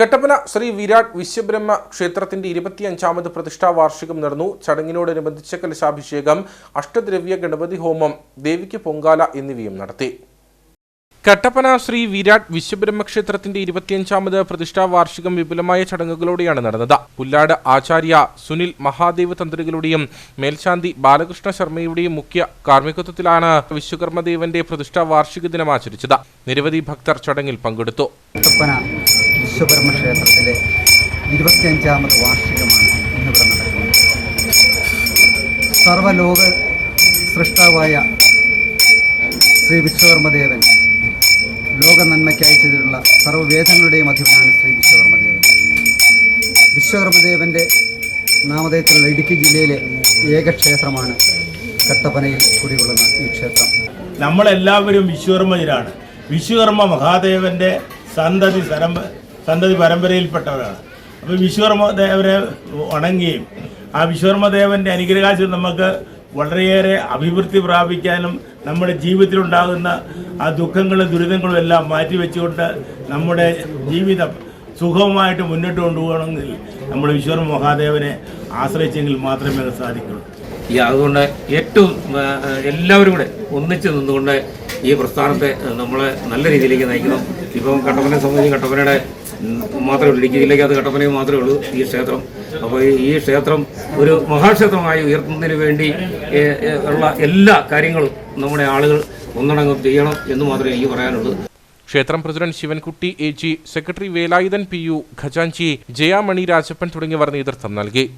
കട്ടപ്പന ശ്രീ വിരാട് വിശ്വബ്രഹ്മ ക്ഷേത്രത്തിന്റെ ഇരുപത്തിയഞ്ചാമത് പ്രതിഷ്ഠാ വാർഷികം നടന്നു. ചടങ്ങിനോടനുബന്ധിച്ച് കലശാഭിഷേകം അഷ്ടദ്രവ്യ ഗണപതി ഹോമം ദേവിക്ക് പൊങ്കാല എന്നിവയും നടത്തി. കട്ടപ്പന ശ്രീ വിരാട് വിശ്വബ്രഹ്മ ക്ഷേത്രത്തിന്റെ ഇരുപത്തിയഞ്ചാമത് പ്രതിഷ്ഠാ വാർഷികം വിപുലമായ ചടങ്ങുകളോടെയാണ് നടന്നത്. പുല്ലാട് ആചാര്യ സുനിൽ മഹാദേവ് തന്ത്രികളുടെയും മേൽശാന്തി ബാലകൃഷ്ണ ശർമ്മയുടെയും മുഖ്യ കാർമ്മികത്വത്തിലാണ് വിശ്വകർമ്മദേവന്റെ പ്രതിഷ്ഠാ വാർഷിക ദിനം ആചരിച്ചത്. നിരവധി ഭക്തർ ചടങ്ങിൽ പങ്കെടുത്തു. വിശ്വകർമ്മ ക്ഷേത്രത്തിലെ ഇരുപത്തിയഞ്ചാമത് വാർഷികമാണ് ഇന്നിവിടെ നടക്കുന്നത്. സർവലോക സൃഷ്ടാവായ ശ്രീ വിശ്വകർമ്മദേവൻ ലോക നന്മയ്ക്കായി ചെയ്തിട്ടുള്ള സർവവേദങ്ങളുടെയും അധിപനാണ് ശ്രീ വിശ്വകർമ്മദേവൻ. വിശ്വകർമ്മദേവന്റെ നാമധേയത്തിലുള്ള ഇടുക്കി ജില്ലയിലെ ഏക ക്ഷേത്രമാണ് കട്ടപ്പനയിൽ കുടികൊള്ളുന്ന ഈ ക്ഷേത്രം. നമ്മളെല്ലാവരും വിശ്വകർമ്മജരാണ്. വിശ്വകർമ്മ മഹാദേവന്റെ സന്തതി സരമ്പ സന്തതി പരമ്പരയിൽപ്പെട്ടവരാണ്. അപ്പോൾ വിശ്വകർമ്മദേവനെ വണങ്ങുകയും ആ വിശ്വകർമ്മദേവന്റെ അനുഗ്രഹാശം നമുക്ക് വളരെയേറെ അഭിവൃദ്ധി പ്രാപിക്കാനും നമ്മുടെ ജീവിതത്തിലുണ്ടാകുന്ന ആ ദുഃഖങ്ങളും ദുരിതങ്ങളും എല്ലാം മാറ്റിവെച്ചുകൊണ്ട് നമ്മുടെ ജീവിതം സുഖമായിട്ട് മുന്നോട്ട് കൊണ്ടുപോകണമെങ്കിൽ നമ്മൾ വിശ്വകർമ്മ മഹാദേവനെ ആശ്രയിച്ചെങ്കിൽ മാത്രമേ അത് സാധിക്കുള്ളൂ. ഈ അതുകൊണ്ട് ഏറ്റവും എല്ലാവരും കൂടെ ഒന്നിച്ച് നിന്നുകൊണ്ട് ഈ പ്രസ്ഥാനത്തെ നമ്മളെ നല്ല രീതിയിലേക്ക് നയിക്കണം. ഇപ്പം കട്ടപ്പനെ സംബന്ധിച്ച് കട്ടപ്പനയുടെ മാത്രമേ ഉള്ളൂ. ഇടുക്കി ജില്ലയ്ക്കകത്ത് കട്ടപ്പനയിൽ മാത്രമേ ഉള്ളൂ ഈ ക്ഷേത്രം. അപ്പോൾ ഈ- ക്ഷേത്രം ഒരു മഹാക്ഷേത്രമായി ഉയർത്തുന്നതിന് വേണ്ടി ഉള്ള എല്ലാ കാര്യങ്ങളും നമ്മുടെ ആളുകൾ ഒന്നടങ്കം ചെയ്യണം എന്ന് മാത്രമേ എനിക്ക് പറയാനുള്ളൂ. ക്ഷേത്രം president Sivankutty A G secretary Velayudhan P U ഖജാൻജി Jayamani Rajappan തുടങ്ങിയവർ നേതൃത്വം നൽകി.